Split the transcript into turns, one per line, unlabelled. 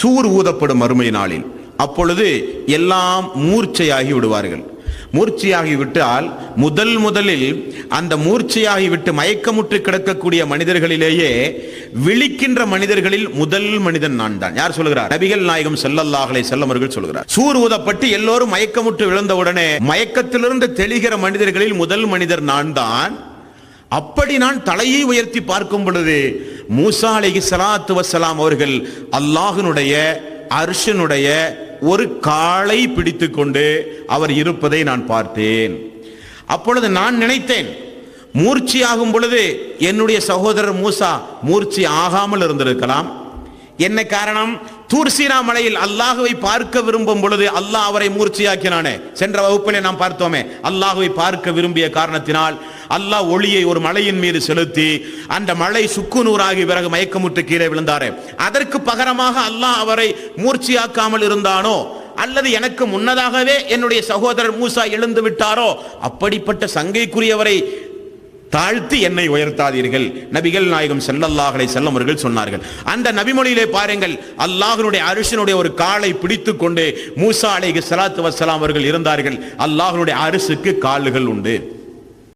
சூர் ஊதப்படும் மறுமை நாளில். அப்பொழுது எல்லாம் மூர்ச்சையாகி விடுவார்கள். மூர்ச்சையாகி விட்டால் முதல் முதலில் அந்த மூர்ச்சையாகி விட்டு மயக்கமுற்று கிடக்கக்கூடிய மனிதர்களிலேயே விழிக்கின்ற மனிதர்களில் முதல் மனிதன் நான் தான் யார் சொல்கிறார்? நபிகள் நாயகம் செல்லல்லாஹலை செல்லமர்கள் சொல்கிறார். சூர் ஊதப்பட்டு எல்லோரும் மயக்கமுற்று விழுந்தவுடனே மயக்கத்திலிருந்து தெளிகிற மனிதர்களில் முதல் மனிதர் நான் தான் அப்படி நான் தலையை உயர்த்தி பார்க்கும் பொழுது மூசா அலைஹி சலாத்து வசலாம் அவர்கள் அல்லாஹ்வினுடைய அர்ஷனுடைய ஒரு காலை பிடித்துக்கொண்டு அவர் இருப்பதை நான் பார்த்தேன். அப்பொழுது நான் நினைத்தேன் மூர்ச்சி ஆகும் பொழுது என்னுடைய சகோதரர் மூசா மூர்ச்சி ஆகாமல் இருந்திருக்கலாம். என்ன காரணம்? தூர்சீனா மலையில் அல்லாஹுவை பார்க்க விரும்பும் பொழுது அல்லாஹ் அவரை மூர்ச்சியாக்கினானே. சென்ற வகுப்பிலே நாம் பார்த்தோமே அல்லாஹுவை பார்க்க விரும்பிய காரணத்தினால் அல்லாஹ் ஒளியை ஒரு மலையின் மீது செலுத்தி அந்த மலை சுக்குநூறாகி பிறகு மயக்கமுற்று கீழே விழுந்தாரே. அதற்கு பகரமாக அல்லாஹ் அவரை மூர்ச்சியாக்காமல் இருந்தானோ அல்லது எனக்கு முன்னதாகவே என்னுடைய சகோதரர் மூசா எழுந்து விட்டாரோ அப்படிப்பட்ட சங்கைக்குரியவரை தாழ்த்தி என்னை உயர்த்தாதீர்கள். நபிகள் நாயகம் செல்லல்லாஹலை செல்லம் அவர்கள் சொன்னார்கள். அந்த நபிமொழியிலே பாருங்கள் அல்லாஹனுடைய அரிசனுடைய ஒரு காலை பிடித்து கொண்டு மூசா அலைஹி சலாத்து வசலாம் அவர்கள் இருந்தார்கள். அல்லாஹனுடைய அரிசுக்கு கால்கள் உண்டு.